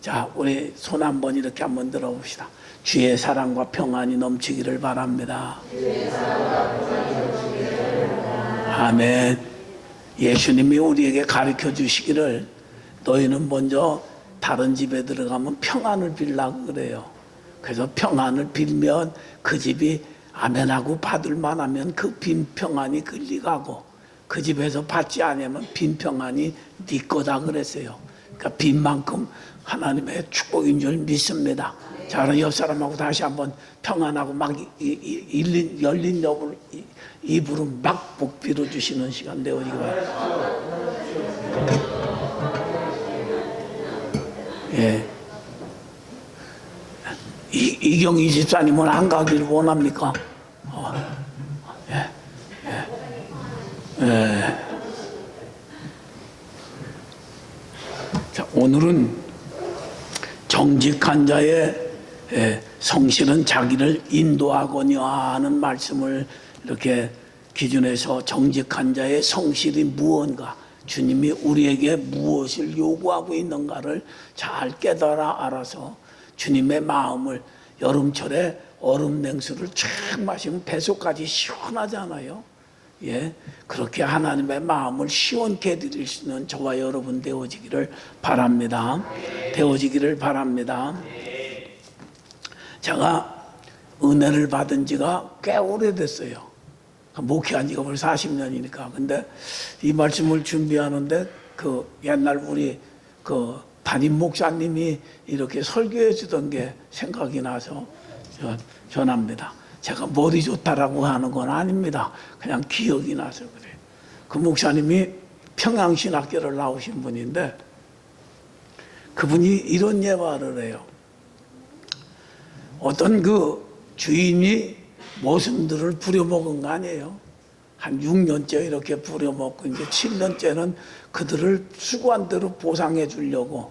자, 우리 손 한번 이렇게 한번 들어봅시다. 주의 사랑과 평안이 넘치기를 바랍니다. 아멘. 예수님이 우리에게 가르쳐 주시기를 너희는 먼저 다른 집에 들어가면 평안을 빌라고 그래요. 그래서 평안을 빌면 그 집이 아멘하고 받을 만 하면 그 빈 평안이 끌리가고 그 집에서 받지 않으면 빈 평안이 네 거다 그랬어요. 그러니까 빈 만큼 하나님의 축복인 줄 믿습니다. 자, 그럼 옆 사람하고 다시 한번 평안하고 막 이- 이- 일린, 열린 입으로, 이- 입으로 막복 빌어주시는 시간 되어지기 바랍니다. 예. 이, 이경희 집사님은 안 가기를 원합니까? 어, 예, 예, 예. 오늘은 정직한 자의 예, 성실은 자기를 인도하거니와 하는 말씀을 이렇게 기준해서 정직한 자의 성실이 무언가 주님이 우리에게 무엇을 요구하고 있는가를 잘 깨달아 알아서 주님의 마음을 여름철에 얼음 냉수를 쫙 마시면 배속까지 시원하잖아요. 예, 그렇게 하나님의 마음을 시원케 해드릴 수 있는 저와 여러분 되어지기를 바랍니다. 되어지기를 바랍니다. 제가 은혜를 받은 지가 꽤 오래됐어요. 목회한 지가 벌써 40년이니까. 근데 이 말씀을 준비하는데 그 옛날 우리 그 담임 목사님이 이렇게 설교해 주던 게 생각이 나서 저- 전합니다. 제가 머리 좋다라고 하는 건 아닙니다. 그냥 기억이 나서 그래요. 그 목사님이 평양신학교를 나오신 분인데 그분이 이런 예화를 해요. 어떤 그 주인이 모순들을 부려먹은 거 아니에요. 한 6년째 이렇게 부려먹고 이제 7년째는 그들을 수고한 대로 보상해 주려고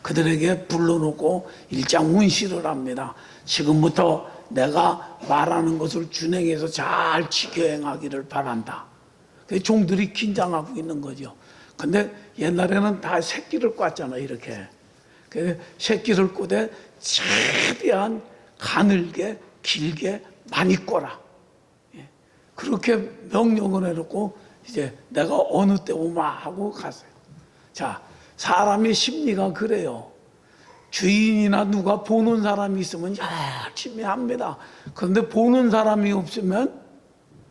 그들에게 불러놓고 일장 문시를 합니다. 지금부터 내가 말하는 것을 준행해서 잘 지켜 행하기를 바란다. 그 종들이 긴장하고 있는 거죠. 근데 옛날에는 다 새끼를 꽂잖아 이렇게. 그 새끼를 꽂에 최대한 가늘게 길게 많이 꽂아. 예. 그렇게 명령을 해놓고 이제 내가 어느 때 오마 하고 갔어요. 자, 사람의 심리가 그래요. 주인이나 누가 보는 사람이 있으면 열심히 합니다. 그런데 보는 사람이 없으면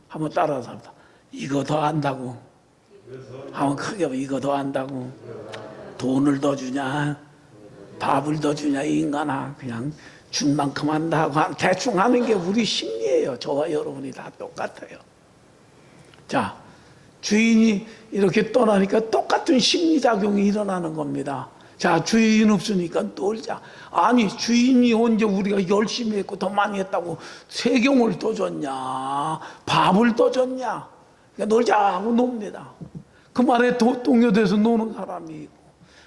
한번 따라서 합니다. 이거 더 안다고. 한번 크게 이거 더 안다고. 돈을 더 주냐. 밥을 더 주냐 이 인간아 그냥 준 만큼 한다고 한- 대충 하는 게 우리 심리예요 저와 여러분이 다 똑같아요 자 주인이 이렇게 떠나니까 똑같은 심리작용이 일어나는 겁니다 자 주인 없으니까 놀자 아니 주인이 언제 우리가 열심히 했고 더 많이 했다고 세경을 더 줬냐 밥을 더 줬냐 그러니까 놀자 하고 놉니다 그 말에 도- 동요돼서 노는 사람이 있고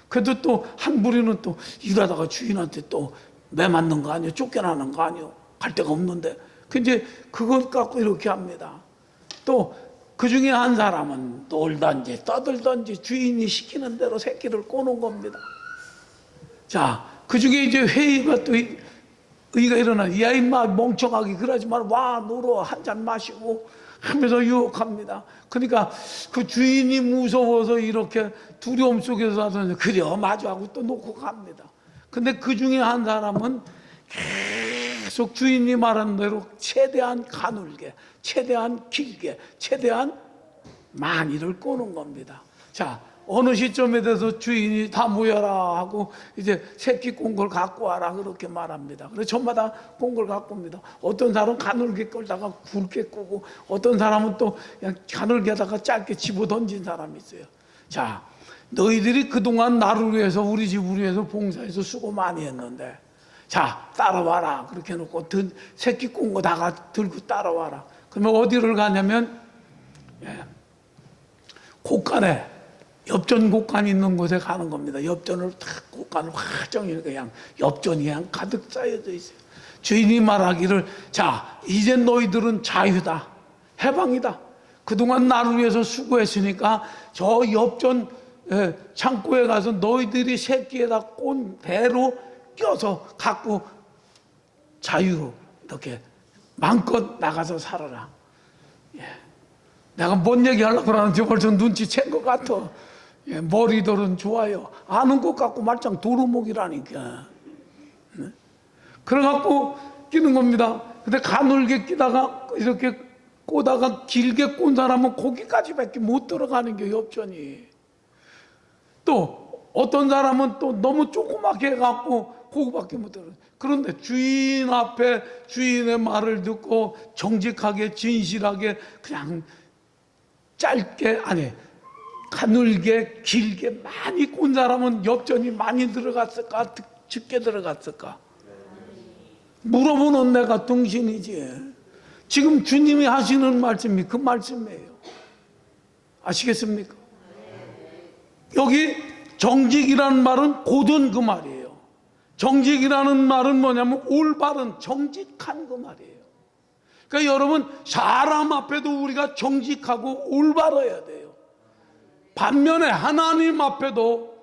그래도 또 한 부리는 또 일하다가 주인한테 또 매 맞는 거 아니에요? 쫓겨나는 거 아니에요? 갈 데가 없는데. 그 이제 그것 갖고 이렇게 합니다. 또 그 중에 한 사람은 놀던지 떠들던지 주인이 시키는 대로 새끼를 꼬는 겁니다. 자, 그 중에 이제 회의가 또 이- 의가 일어나. 야, 임마, 멍청하게 그러지 말고 와, 놀어. 한 잔 마시고 하면서 유혹합니다. 그러니까 그 주인이 무서워서 이렇게 두려움 속에서 하더니 그래요. 마주 하고 또 놓고 갑니다. 근데 그 중에 한 사람은 계속 주인이 말하는 대로 최대한 가늘게, 최대한 길게, 최대한 많이를 꼬는 겁니다. 자, 어느 시점에 대해서 주인이 다 모여라 하고 이제 새끼 꽁걸 갖고 와라 그렇게 말합니다. 그래서 저마다 꽁걸 갖고 옵니다. 어떤 사람은 가늘게 끌다가 굵게 꾸고 어떤 사람은 또 그냥 가늘게다가 짧게 집어 던진 사람이 있어요. 자, 너희들이 그동안 나를 위해서 우리 집을 위해서 봉사해서 수고 많이 했는데 자 따라와라 그렇게 해놓고 든, 새끼 꾼거 다가 들고 따라와라 그러면 어디를 가냐면 예, 곳간에 엽전 곳간 있는 곳에 가는 겁니다 엽전을 탁 곳간을 확정히 그냥 엽전이 그냥 가득 쌓여져 있어요 주인이 말하기를 자 이제 너희들은 자유다 해방이다 그동안 나를 위해서 수고했으니까 저 엽전 예, 창고에 가서 너희들이 새끼에다 꼰 배로 껴서 갖고 자유로 이렇게 마음껏 나가서 살아라. 예. 내가 뭔 얘기 하려고 그러는지 벌써 눈치챈 것 같아. 예, 머리들은 좋아요. 아는 것 같고 말짱 도루묵이라니까. 네? 그래갖고 끼는 겁니다. 근데 가늘게 끼다가 이렇게 꼬다가 길게 꼰 사람은 거기까지 밖에 못 들어가는 게 엽전이. 또 어떤 사람은 또 너무 조그맣게 해갖고 그거밖에 못 들어. 그런데 주인 앞에 주인의 말을 듣고 정직하게 진실하게 그냥 짧게 아니 가늘게 길게 많이 꼰 사람은 엽전이 많이 들어갔을까? 적게 들어갔을까? 물어보는 내가 등신이지. 지금 주님이 하시는 말씀이 그 말씀이에요. 아시겠습니까? 여기 정직이라는 말은 고든 그 말이에요. 정직이라는 말은 뭐냐면 올바른 정직한 그 말이에요. 그러니까 여러분 사람 앞에도 우리가 정직하고 올바라야 돼요. 반면에 하나님 앞에도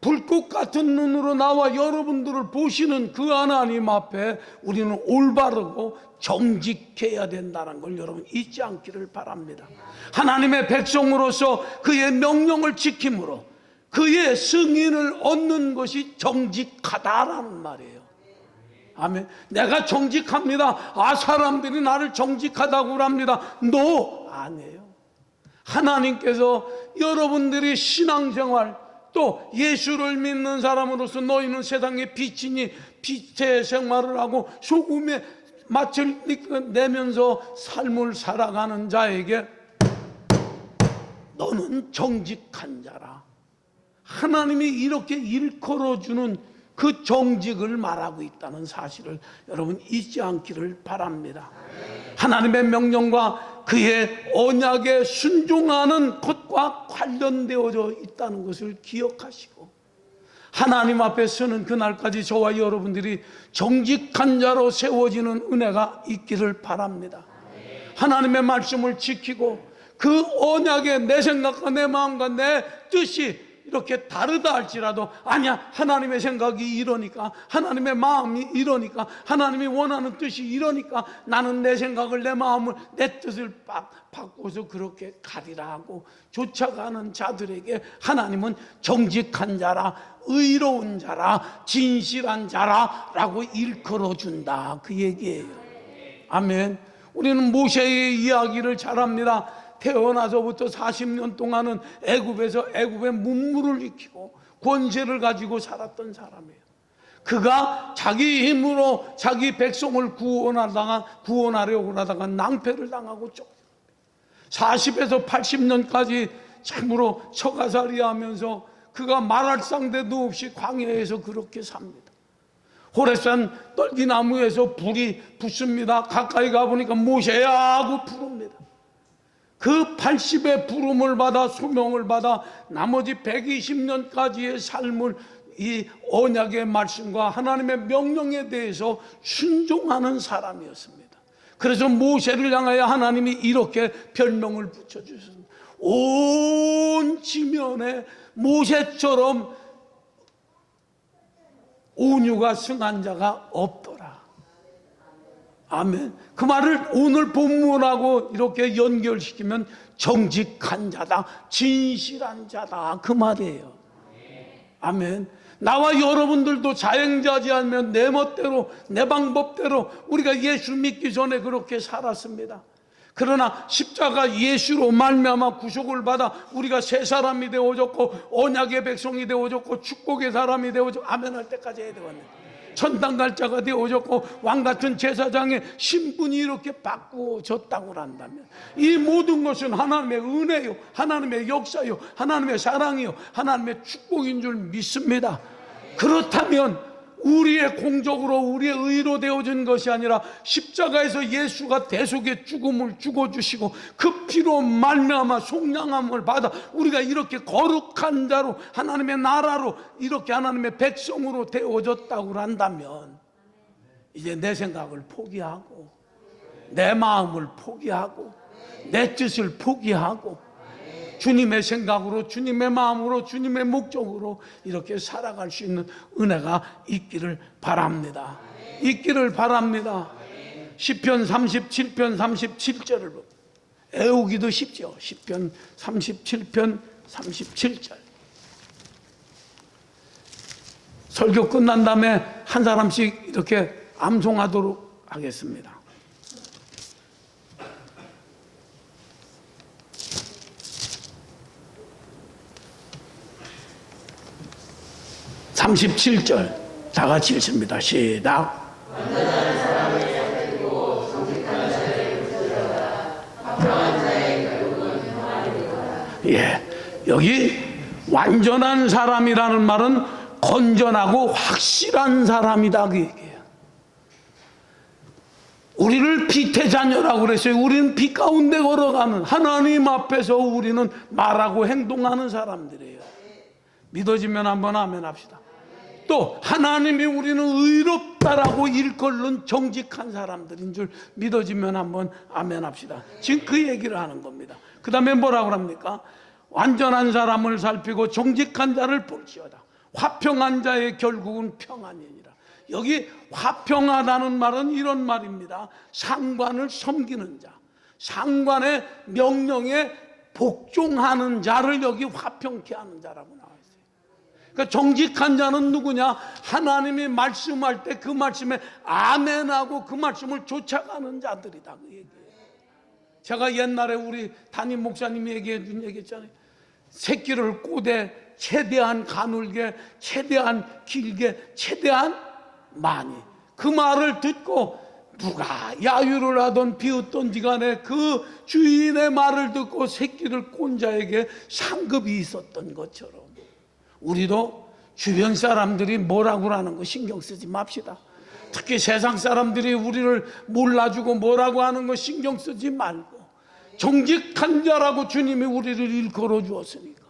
불꽃 같은 눈으로 나와 여러분들을 보시는 그 하나님 앞에 우리는 올바르고 정직해야 된다는 걸 여러분 잊지 않기를 바랍니다. 하나님의 백성으로서 그의 명령을 지킴으로 그의 승인을 얻는 것이 정직하다라는 말이에요. 아멘. 내가 정직합니다. 아, 사람들이 나를 정직하다고 합니다. 노! 아니에요. 하나님께서 여러분들이 신앙생활 또 예수를 믿는 사람으로서 너희는 세상의 빛이니 빛의 생활을 하고 소금의 맛을 내면서 삶을 살아가는 자에게 너는 정직한 자라. 하나님이 이렇게 일컬어주는 그 정직을 말하고 있다는 사실을 여러분 잊지 않기를 바랍니다. 하나님의 명령과 그의 언약에 순종하는 것과 관련되어져 있다는 것을 기억하시고 하나님 앞에 서는 그날까지 저와 여러분들이 정직한 자로 세워지는 은혜가 있기를 바랍니다. 하나님의 말씀을 지키고 그 언약에 내 생각과 내 마음과 내 뜻이 이렇게 다르다 할지라도 아니야 하나님의 생각이 이러니까 하나님의 마음이 이러니까 하나님이 원하는 뜻이 이러니까 나는 내 생각을 내 마음을 내 뜻을 바, 바꿔서 그렇게 가리라 하고 쫓아가는 자들에게 하나님은 정직한 자라 의로운 자라 진실한 자라라고 일컬어 준다. 그 얘기예요. 아멘. 우리는 모세의 이야기를 잘합니다 태어나서부터 40년 동안은 애굽에서 애굽의 문물을 익히고 권세를 가지고 살았던 사람이에요. 그가 자기 힘으로 자기 백성을 구원하다가 구원하려고 하다가 낭패를 당하고 쫓 40에서 80년까지 참으로 처가살이 하면서 그가 말할 상대도 없이 광야에서 그렇게 삽니다. 호레산 떨기나무에서 불이 붙습니다. 가까이 가보니까 모세야 하고 부릅니다. 그 80의 부름을 받아 소명을 받아 나머지 120년까지의 삶을 이 언약의 말씀과 하나님의 명령에 대해서 순종하는 사람이었습니다. 그래서 모세를 향하여 하나님이 이렇게 별명을 붙여주셨습니다. 온 지면에 모세처럼 온유가 승한 자가 없더라. 아멘. 그 말을 오늘 본문하고 이렇게 연결시키면 정직한 자다, 진실한 자다. 그 말이에요. 아멘. 나와 여러분들도 자행자지 않으면 내 멋대로, 내 방법대로 우리가 예수 믿기 전에 그렇게 살았습니다. 그러나 십자가 예수로 말미암아 구속을 받아 우리가 새 사람이 되어졌고 언약의 백성이 되어졌고 축복의 사람이 되어졌고 아멘할 때까지 해야 되거든요. 천당 갈 자가 되어졌고 왕 같은 제사장의 신분이 이렇게 바꾸어졌다고 한다면 이 모든 것은 하나님의 은혜요, 하나님의 역사요, 하나님의 사랑이요, 하나님의 축복인 줄 믿습니다. 그렇다면 우리의 공적으로 우리의 의로 되어진 것이 아니라 십자가에서 예수가 대속의 죽음을 죽어 주시고 그 피로 말미암아 속량함을 받아 우리가 이렇게 거룩한 자로 하나님의 나라로 이렇게 하나님의 백성으로 되어졌다고 한다면 이제 내 생각을 포기하고 내 마음을 포기하고 내 뜻을 포기하고 주님의 생각으로 주님의 마음으로 주님의 목적으로 이렇게 살아갈 수 있는 은혜가 있기를 바랍니다. 있기를 바랍니다. 시편 37편 37절을 애우기도 쉽죠. 시편 37편 37절. 설교 끝난 다음에 한 사람씩 이렇게 암송하도록 하겠습니다. 삼십칠 절다 같이 읽습니다. 시작. 예. 여기 완전한 사람이라는 말은 건전하고 확실한 사람이다 그 얘기예요. 우리를 빛의 자녀라고 그랬어요. 우리는 빛 가운데 걸어가는 하나님 앞에서 우리는 말하고 행동하는 사람들이에요. 믿어지면 한번 아멘 합시다. 또 하나님이 우리는 의롭다라고 일컬는 정직한 사람들인 줄 믿어지면 한번 아멘 합시다. 지금 그 얘기를 하는 겁니다. 그 다음에 뭐라고 합니까? 완전한 사람을 살피고 정직한 자를 볼지어다. 화평한 자의 결국은 평안이니라. 여기 화평하다는 말은 이런 말입니다. 상관을 섬기는 자, 상관의 명령에 복종하는 자를 여기 화평케 하는 자라고. 그러니까 정직한 자는 누구냐? 하나님이 말씀할 때 그 말씀에 아멘하고 그 말씀을 쫓아가는 자들이다 그 얘기예요. 제가 옛날에 우리 담임 목사님이 얘기해 준 얘기 있잖아요. 새끼를 꼬대 최대한 가늘게, 최대한 길게, 최대한 많이. 그 말을 듣고 누가 야유를 하던 비웃던지 간에 그 주인의 말을 듣고 새끼를 꼰 자에게 상급이 있었던 것처럼 우리도 주변 사람들이 뭐라고 하는 거 신경 쓰지 맙시다. 특히 세상 사람들이 우리를 몰라주고 뭐라고 하는 거 신경 쓰지 말고 정직한 자라고 주님이 우리를 일컬어 주었으니까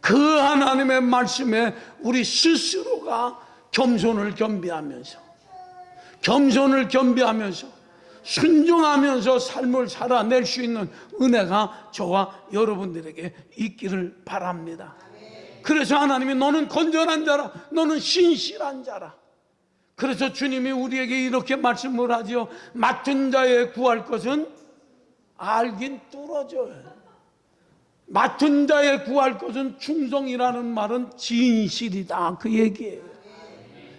그 하나님의 말씀에 우리 스스로가 겸손을 겸비하면서 겸손을 겸비하면서 순종하면서 삶을 살아낼 수 있는 은혜가 저와 여러분들에게 있기를 바랍니다. 그래서 하나님이 너는 건전한 자라, 너는 신실한 자라. 그래서 주님이 우리에게 이렇게 말씀을 하지요. 맡은 자의 구할 것은 알긴 뚫어져요. 맡은 자의 구할 것은 충성이라는 말은 진실이다. 그 얘기예요.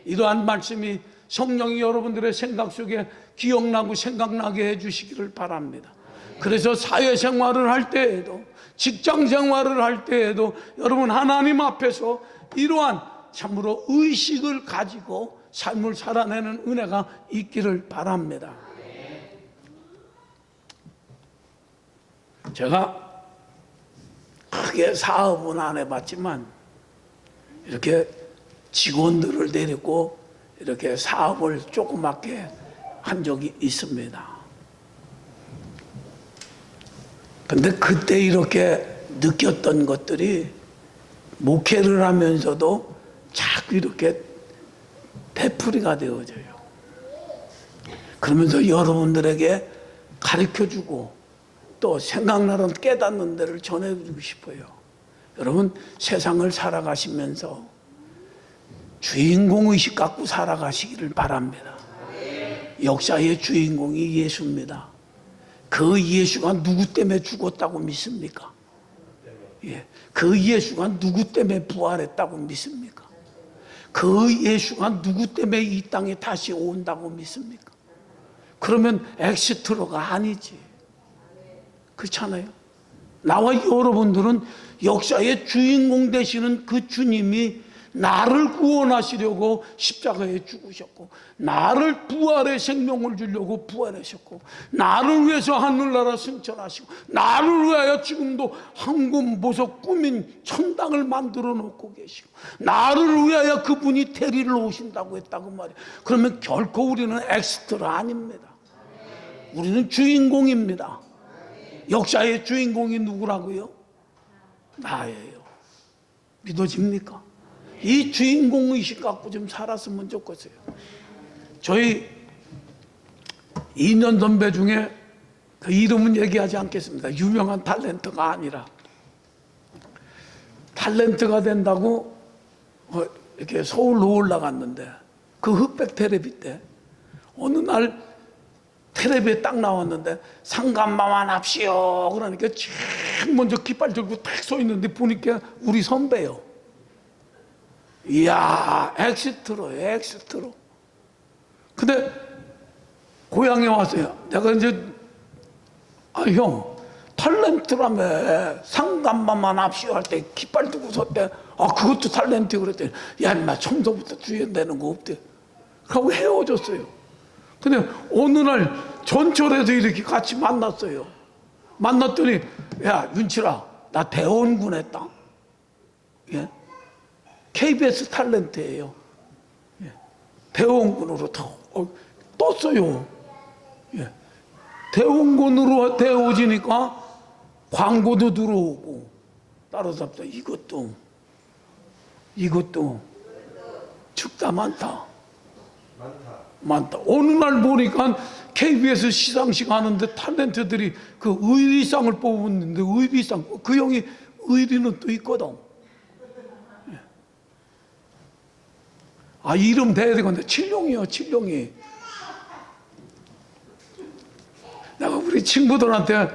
이러한 말씀이 성령이 여러분들의 생각 속에 기억나고 생각나게 해주시기를 바랍니다. 그래서 사회생활을 할 때에도 직장생활을 할 때에도 여러분 하나님 앞에서 이러한 참으로 의식을 가지고 삶을 살아내는 은혜가 있기를 바랍니다. 제가 크게 사업은 안 해봤지만 이렇게 직원들을 데리고 이렇게 사업을 조그맣게 한 적이 있습니다. 근데 그때 이렇게 느꼈던 것들이 목회를 하면서도 자꾸 이렇게 되풀이가 되어져요. 그러면서 여러분들에게 가르쳐 주고 또 생각나는 깨닫는 데를 전해드리고 싶어요. 여러분 세상을 살아가시면서 주인공 의식 갖고 살아가시기를 바랍니다. 역사의 주인공이 예수입니다. 그 예수가 누구 때문에 죽었다고 믿습니까? 예. 그 예수가 누구 때문에 부활했다고 믿습니까? 그 예수가 누구 때문에 이 땅에 다시 온다고 믿습니까? 그러면 엑스트로가 아니지. 그렇잖아요. 나와 여러분들은 역사의 주인공 되시는 그 주님이 나를 구원하시려고 십자가에 죽으셨고, 나를 부활의 생명을 주려고 부활하셨고, 나를 위해서 하늘나라 승천하시고, 나를 위하여 지금도 황금 보석 꾸민 천당을 만들어 놓고 계시고, 나를 위하여 그분이 대리를 오신다고 했다고 말이에요. 그러면 결코 우리는 엑스트라 아닙니다. 우리는 주인공입니다. 역사의 주인공이 누구라고요? 나예요. 믿어집니까? 이 주인공 의식 갖고 좀 살았으면 좋겠어요. 저희 2년 선배 중에 그 이름은 얘기하지 않겠습니다. 유명한 탤런트가 아니라 탤런트가 된다고 어, 이렇게 서울로 올라갔는데 그 흑백 테레비 때 어느 날 테레비에 딱 나왔는데 상감마만 합시오 그러니까 제일 먼저 깃발 들고 딱서 있는데 보니까 우리 선배요. 이야 엑시트로 엑시트로. 근데 고향에 왔어요. 내가 이제 아 형 탤런트라며 상감마만 합시오 할 때 깃발 들고 섰대. 아 그것도 탤런트 그랬더니 야 인마 청소부터 주연되는 거 없대. 그러고 헤어졌어요. 근데 어느 날 전철에서 이렇게 같이 만났어요. 만났더니 야 윤칠아 나 대원군 했다. 예? KBS 탤런트예요. 예. 대원군으로 더 어, 떴어요. 예. 대원군으로 되어지니까 광고도 들어오고 따라잡다 이것도 이것도 죽다 많다. 많다. 어느 날 보니까 KBS 시상식 하는데 탤런트들이 그 의리상을 뽑았는데 의리상 그 형이 의리는 또 있거든. 아 이름 대야 되건데 칠룡이요 칠룡이. 내가 우리 친구들한테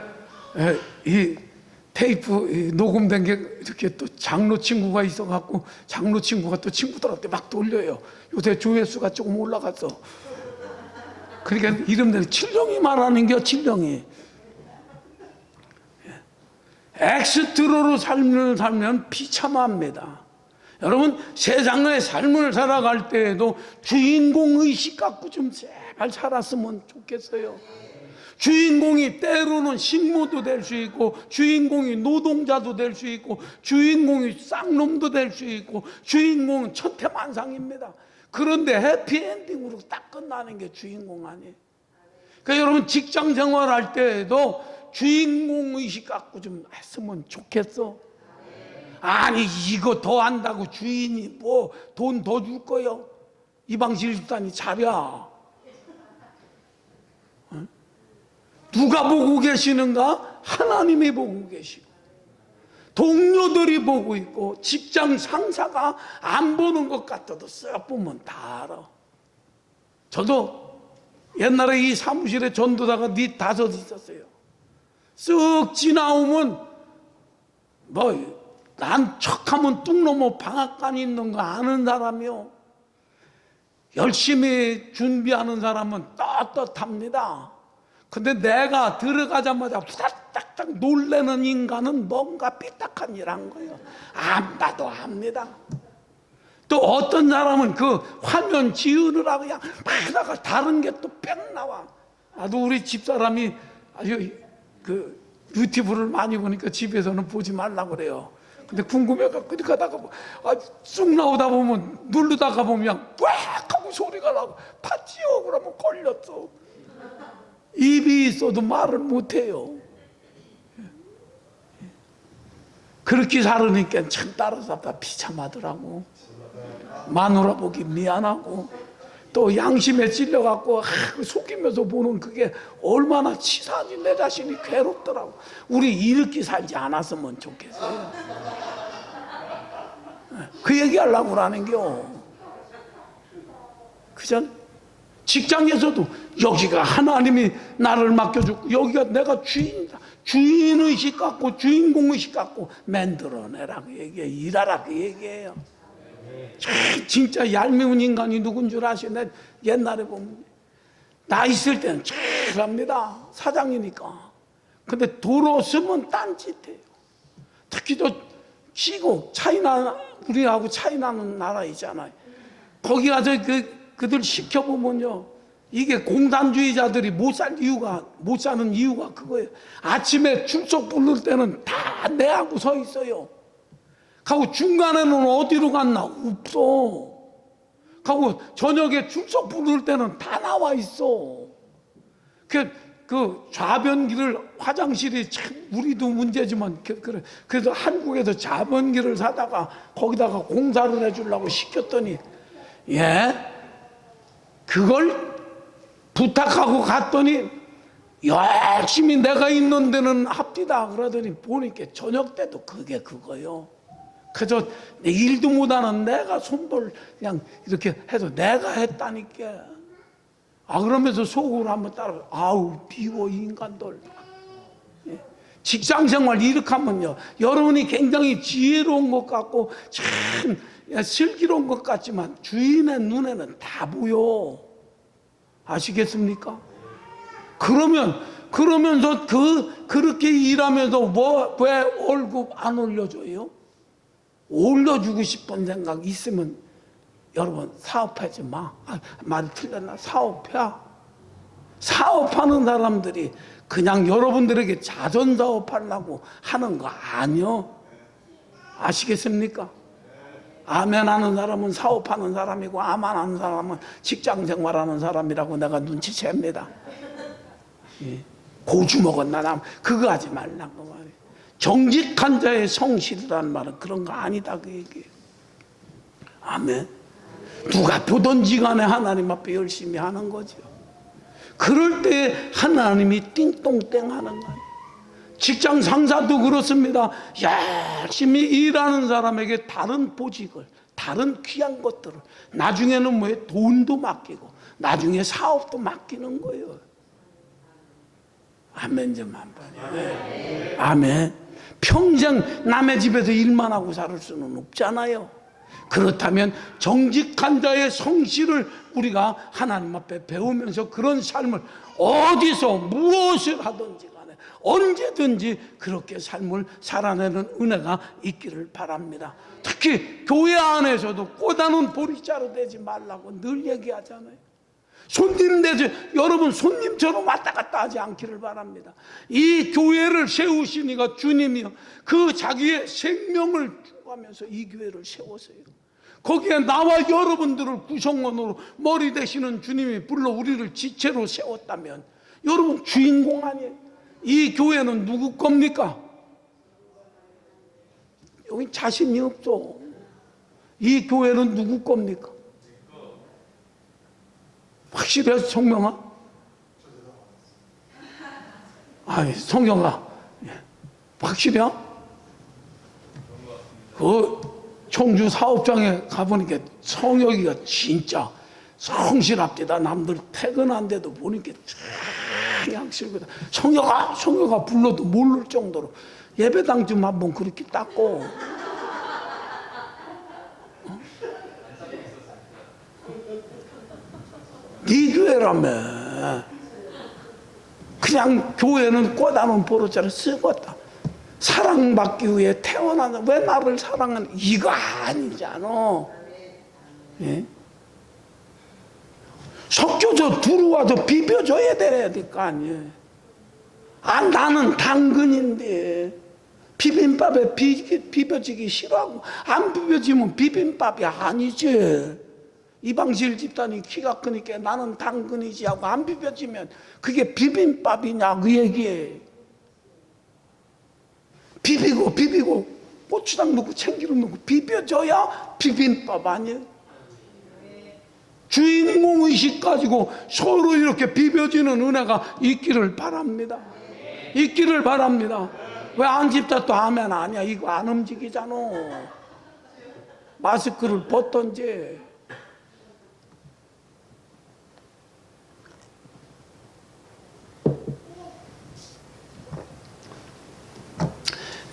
에, 이 테이프 이 녹음된 게 이렇게 또 장로 친구가 있어갖고 장로 친구가 또 친구들한테 막 돌려요. 요새 조회수가 조금 올라갔어. 그러니까 이름대로 칠룡이 말하는 게 칠룡이. 엑스트로로 삶을 살면 비참합니다. 여러분 세상의 삶을 살아갈 때에도 주인공 의식 갖고 좀 제발 살았으면 좋겠어요. 주인공이 때로는 식모도 될 수 있고 주인공이 노동자도 될 수 있고 주인공이 쌍놈도 될 수 있고 주인공은 천태만상입니다. 그런데 해피엔딩으로 딱 끝나는 게 주인공 아니에요. 그러니까 여러분 직장 생활할 때에도 주인공 의식 갖고 좀 했으면 좋겠어. 아니 이거 더 한다고 주인이 뭐 돈 더 줄 거요? 이방실 집단이 잘야. 누가 보고 계시는가? 하나님이 보고 계시고 동료들이 보고 있고 직장 상사가 안 보는 것 같아도 쓱 보면 다 알아. 저도 옛날에 이 사무실에 전도사가 네 다섯 있었어요. 쓱 지나오면 뭐 난 척하면 뚝 넘어 방앗간 있는 거 아는 사람이요. 열심히 준비하는 사람은 떳떳합니다. 근데 내가 들어가자마자 후다닥닥 놀래는 인간은 뭔가 삐딱한 일 한 거예요. 안 봐도 압니다. 또 어떤 사람은 그 화면 지우느라고 그냥 막 하다가 다른 게 또 뺑 나와. 나도 우리 집사람이 아주 그 유튜브를 많이 보니까 집에서는 보지 말라고 그래요. 근데 궁금해갖고 그렇게 가다가 뭐, 아, 쑥 나오다 보면 누르다가 보면 꽉 하고 소리가 나고 파지요 그러면 걸렸어. 입이 있어도 말을 못해요. 그렇게 살으니까 참 따라잡다 비참하더라고. 마누라 보기 미안하고 또 양심에 찔려갖고 아, 속이면서 보는 그게 얼마나 치사하지 내 자신이 괴롭더라고. 우리 이렇게 살지 않았으면 좋겠어요. 그 얘기하려고 하는겨. 그전 직장에서도 여기가 하나님이 나를 맡겨주고 여기가 내가 주인이다. 주인의식 갖고 주인공의식 갖고 만들어내라 그 얘기예요. 일하라 그 얘기예요. 참 진짜 얄미운 인간이 누군 줄 아시네. 옛날에 보면 나 있을 때는 잘합니다. 사장이니까. 근데 돌아서면 딴짓해요. 특히 또 시고 차이나 우리하고 차이 나는 나라 있잖아요. 거기 가서 그 그들 시켜보면요. 이게 공산주의자들이 못 살 이유가 못 사는 이유가 그거예요. 아침에 출석 부를 때는 다 내하고 서 있어요. 가고 중간에는 어디로 갔나 없어. 가고 저녁에 출석 부를 때는 다 나와 있어. 그, 그 좌변기를 화장실이 참 우리도 문제지만 그, 그래 그래서 한국에서 좌변기를 사다가 거기다가 공사를 해주려고 시켰더니 예 그걸 부탁하고 갔더니 열심히 내가 있는 데는 합디다 그러더니 보니까 저녁 때도 그게 그거요. 그저 내 일도 못하는 내가 손볼 그냥 이렇게 해도 내가 했다니까. 아 그러면서 속으로 한번 따라 아우 비워 이 인간들. 예. 직장 생활 이렇게 하면요 여러분이 굉장히 지혜로운 것 같고 참 슬기로운 것 같지만 주인의 눈에는 다 보여 아시겠습니까? 그러면 그러면서 그 그렇게 일하면서 뭐 왜 월급 안 올려줘요? 올려주고 싶은 생각 있으면 여러분 사업하지 마. 아, 말이 틀렸나? 사업해. 사업하는 사람들이 그냥 여러분들에게 자선 사업하려고 하는 거 아니요. 아시겠습니까? 아멘 하는 사람은 사업하는 사람이고 아만 하는 사람은 직장 생활하는 사람이라고 내가 눈치챕니다. 예. 고주 먹었나 남 그거 하지 말라고 말이에요. 정직한 자의 성실이라는 말은 그런 거 아니다 그 얘기예요. 아멘. 누가 보든지 간에 하나님 앞에 열심히 하는 거죠. 그럴 때 하나님이 띵똥땡 하는 거예요. 직장 상사도 그렇습니다. 열심히 일하는 사람에게 다른 보직을, 다른 귀한 것들을, 나중에는 뭐에 돈도 맡기고, 나중에 사업도 맡기는 거예요. 아멘 좀 한번. 네. 아멘. 평생 남의 집에서 일만 하고 살 수는 없잖아요. 그렇다면 정직한 자의 성실을 우리가 하나님 앞에 배우면서 그런 삶을 어디서 무엇을 하든지 간에 언제든지 그렇게 삶을 살아내는 은혜가 있기를 바랍니다. 특히 교회 안에서도 꼬다는 보리자루 되지 말라고 늘 얘기하잖아요. 손님 되지 여러분 손님처럼 왔다 갔다 하지 않기를 바랍니다. 이 교회를 세우시니가 주님이요 그 자기의 생명을 주가면서 이 교회를 세웠어요. 거기에 나와 여러분들을 구성원으로 머리 되시는 주님이 불러 우리를 지체로 세웠다면 여러분 주인공 아니에요? 이 교회는 누구 겁니까? 여기 자신이 없어. 이 교회는 누구 겁니까? 확실해 성명아? 아이 성경아 예. 확실해? 그 청주 사업장에 가보니까 성혁이가 진짜 성실합디다 남들 퇴근한데도 보니까 참 양실거다 성혁아 성혁아 불러도 모를 정도로 예배당 좀 한번 그렇게 닦고 네 교회라며. 그냥 교회는 꼬다는 보로자를 쓰고 다. 사랑받기 위해 태어나는 왜 나를 사랑하는 이거 아니잖아. 예? 섞여서 들어와서 비벼줘야 될 거 아니에요. 아 나는 당근인데 비빔밥에 비, 비벼지기 싫어하고 안 비벼지면 비빔밥이 아니지. 이방실 집단이 키가 크니까 나는 당근이지 하고 안 비벼지면 그게 비빔밥이냐 그 얘기에 비비고 비비고 고추장 넣고 참기름 넣고 비벼줘야 비빔밥 아니에요? 주인공 의식 가지고 서로 이렇게 비벼지는 은혜가 있기를 바랍니다. 있기를 바랍니다. 왜 안 집다 또 하면 아니야. 이거 안 움직이잖아. 마스크를 벗던지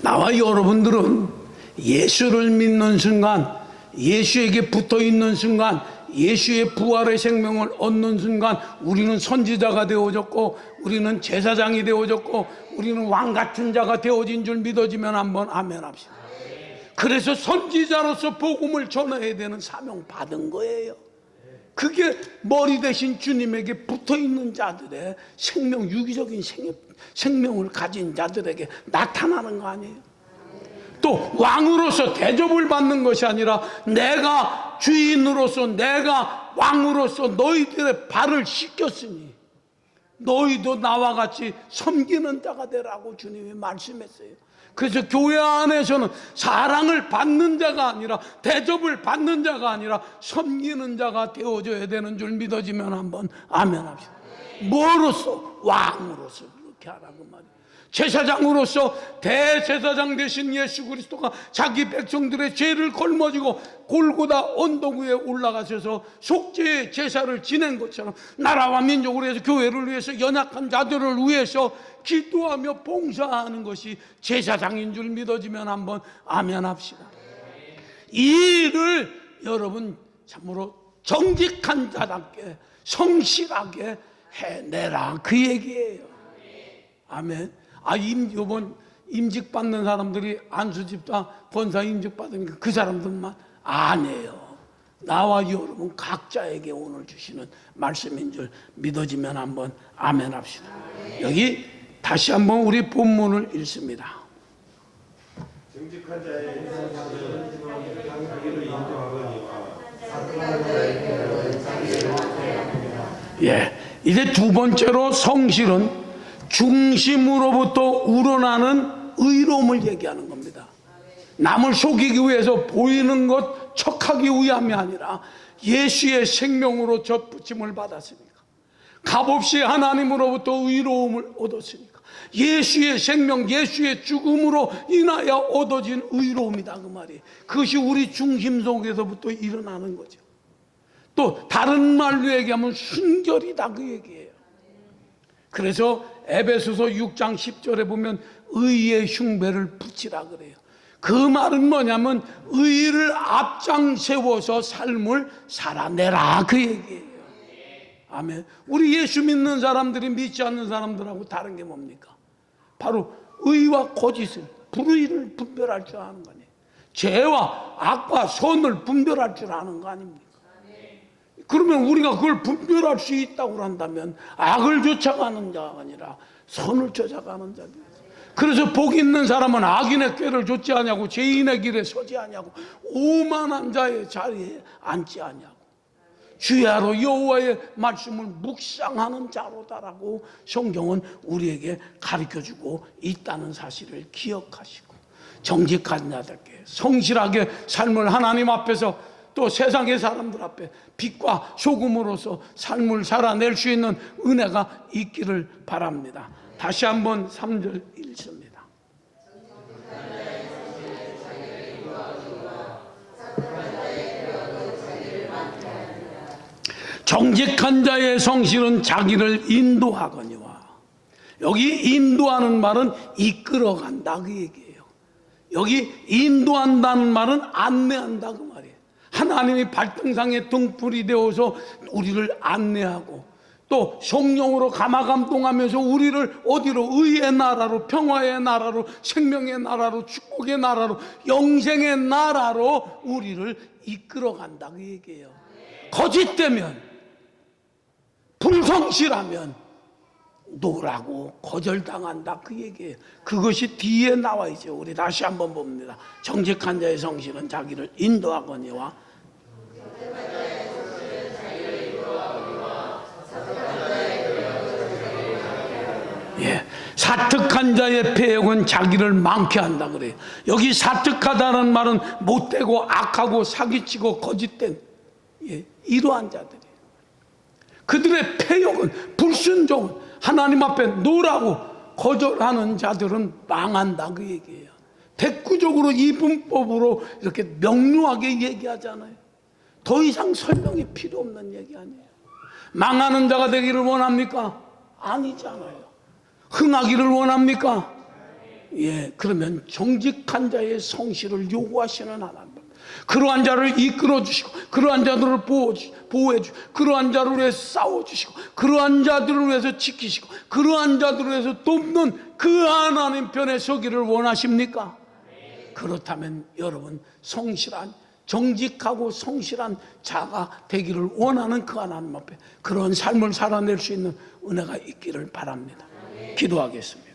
나와 여러분들은 예수를 믿는 순간, 예수에게 붙어 있는 순간, 예수의 부활의 생명을 얻는 순간 우리는 선지자가 되어졌고 우리는 제사장이 되어졌고 우리는 왕 같은 자가 되어진 줄 믿어지면 한번 아멘 합시다. 그래서 선지자로서 복음을 전해야 되는 사명 받은 거예요. 그게 머리 대신 주님에게 붙어 있는 자들의 생명, 유기적인 생, 생명 을 가진 자들에게 나타나는 거 아니에요? 또 왕으로서 대접을 받는 것이 아니라 내가 주인으로서 내가 왕으로서 너희들의 발을 씻겼으니 너희도 나와 같이 섬기는 자가 되라고 주님이 말씀했어요. 그래서 교회 안에서는 사랑을 받는 자가 아니라 대접을 받는 자가 아니라 섬기는 자가 되어줘야 되는 줄 믿어지면 한번 아멘 합시다. 뭐로서? 왕으로서 그렇게 하라고 말이에요. 제사장으로서 대제사장 되신 예수 그리스도가 자기 백성들의 죄를 걸머지고 골고다 언덕 위에 올라가셔서 속죄의 제사를 지낸 것처럼 나라와 민족을 위해서 교회를 위해서 연약한 자들을 위해서 기도하며 봉사하는 것이 제사장인 줄 믿어지면 한번 아멘 합시다. 이 일을 여러분 참으로 정직한 자답게 성실하게 해내라 그 얘기예요. 아멘. 아, 임, 요번 임직 받는 사람들이 안수집사 권사 임직 받으니까 그 사람들만 아니에요. 나와 여러분 각자에게 오늘 주시는 말씀인 줄 믿어지면 한번 아멘 합시다. 여기 다시 한번 우리 본문을 읽습니다. 정직한 자의 성실은 자기를 인도하거니와 예. 이제 두 번째로 성실은 중심으로부터 우러나는 의로움을 얘기하는 겁니다. 남을 속이기 위해서 보이는 것 척하기 위함이 아니라 예수의 생명으로 젖붙임을 받았으니까. 값없이 하나님으로부터 의로움을 얻었으니까. 예수의 생명, 예수의 죽음으로 인하여 얻어진 의로움이다 그 말이. 그것이 우리 중심 속에서부터 일어나는 거죠. 또 다른 말로 얘기하면 순결이다 그 얘기예요. 그래서 에베소서 6장 10절에 보면 의의 흉배를 붙이라 그래요. 그 말은 뭐냐면 의를 앞장 세워서 삶을 살아내라 그 얘기예요. 아멘. 우리 예수 믿는 사람들이 믿지 않는 사람들하고 다른 게 뭡니까? 바로 의와 거짓을 불의를 분별할 줄 아는 거 아니에요. 죄와 악과 선을 분별할 줄 아는 거 아닙니까? 그러면 우리가 그걸 분별할 수 있다고 한다면 악을 쫓아가는 자가 아니라 선을 쫓아가는 자입니다. 그래서 복 있는 사람은 악인의 꾀를 좇지 않냐고 죄인의 길에 서지 않냐고 오만한 자의 자리에 앉지 않냐고 주야로 여호와의 말씀을 묵상하는 자로다라고 성경은 우리에게 가르쳐 주고 있다는 사실을 기억하시고 정직한 자들께 성실하게 삶을 하나님 앞에서 또 세상의 사람들 앞에 빛과 소금으로서 삶을 살아낼 수 있는 은혜가 있기를 바랍니다. 다시 한번 3절 읽습니다. 정직한 자의 성실은 자기를 인도하거니와 여기 인도하는 말은 이끌어간다 그 얘기예요. 여기 인도한다는 말은 안내한다 그. 하나님이 발등상에 등불이 되어서 우리를 안내하고 또 성령으로 감화 감동하면서 우리를 어디로 의의 나라로 평화의 나라로 생명의 나라로 축복의 나라로 영생의 나라로 우리를 이끌어 간다 그 얘기예요. 거짓되면 불성실하면 노라고 거절당한다 그 얘기예요. 그것이 뒤에 나와 있죠. 우리 다시 한번 봅니다. 정직한 자의 성실은 자기를 인도하거니와 예. 사특한 자의 폐역은 자기를 망케 한다 그래요. 여기 사특하다는 말은 못되고 악하고 사기치고 거짓된 예, 이러한 자들이에요. 그들의 폐역은 불순종은 하나님 앞에 노라고 거절하는 자들은 망한다 그 얘기예요. 대구적으로 이분법으로 이렇게 명료하게 얘기하잖아요. 더 이상 설명이 필요 없는 얘기 아니에요. 망하는 자가 되기를 원합니까? 아니잖아요. 흥하기를 원합니까? 예, 그러면 정직한 자의 성실을 요구하시는 하나님. 그러한 자를 이끌어 주시고, 그러한 자들을 보호해 주시고, 그러한 자를 위해 싸워 주시고, 그러한 자들을 위해서 지키시고, 그러한 자들을 위해서 돕는 그 하나님 편에 서기를 원하십니까? 그렇다면 여러분 성실한 정직하고 성실한 자가 되기를 원하는 그 하나님 앞에 그런 삶을 살아낼 수 있는 은혜가 있기를 바랍니다. 기도하겠습니다.